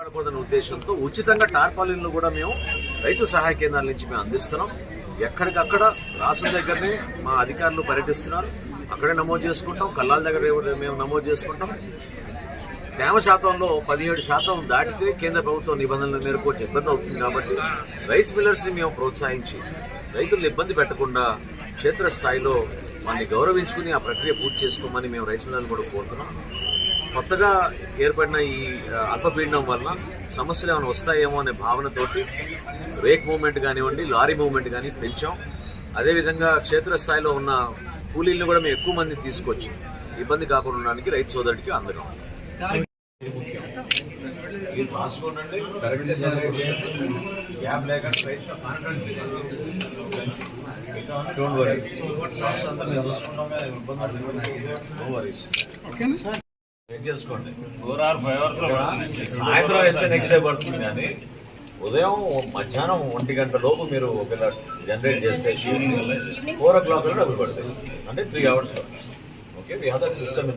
వాడకూడదనే ఉద్దేశంతో ఉచితంగా టార్పాలిన్లు కూడా మేము రైతు సహాయ కేంద్రాల నుంచి మేము అందిస్తున్నాం. ఎక్కడికక్కడ రాష్ట్రం దగ్గరనే మా అధికారులు పర్యటిస్తున్నారు. అక్కడే నమోదు చేసుకుంటాం. కళ్ళాల దగ్గర మేము నమోదు చేసుకుంటాం. తేమ శాతంలో పదిహేడు శాతం దాటితే కేంద్ర ప్రభుత్వం నిబంధనల మేరకు ఇబ్బంది అవుతుంది కాబట్టి రైస్ మిల్లర్స్ని మేము ప్రోత్సహించి రైతులను ఇబ్బంది పెట్టకుండా క్షేత్రస్థాయిలో వారిని గౌరవించుకుని ఆ ప్రక్రియ పూర్తి చేసుకోమని మేము రైస్ మిల్లర్లు కూడా కోరుతున్నాం. కొత్తగా ఏర్పడిన ఈ అల్పపీడనం వలన సమస్యలు ఏమైనా వస్తాయేమో అనే భావనతోటి రేక్ మూవ్మెంట్ కానివ్వండి లారీ మూవ్మెంట్ కానీ పెంచాం. అదేవిధంగా క్షేత్రస్థాయిలో ఉన్న కూలీలను కూడా మేము ఎక్కువ మంది తీసుకొచ్చి ఇబ్బంది కాకుండా ఉండడానికి రైతు సోదరుడికి డోంట్ వరీ చెక్ చేసుకోండి. ఫోర్ ఆర్ ఫైవ్ అవర్స్లో పడుతుంది. సాయంత్రం వేస్తే నెక్స్ట్ డే పడుతుంది కానీ ఉదయం మధ్యాహ్నం ఒంటి గంట లోపు మీరు ఒకవేళ జనరేట్ చేస్తే ఫోర్ ఓ క్లాక్ డబ్బులు పడతాయి. అంటే three hours okay we have that system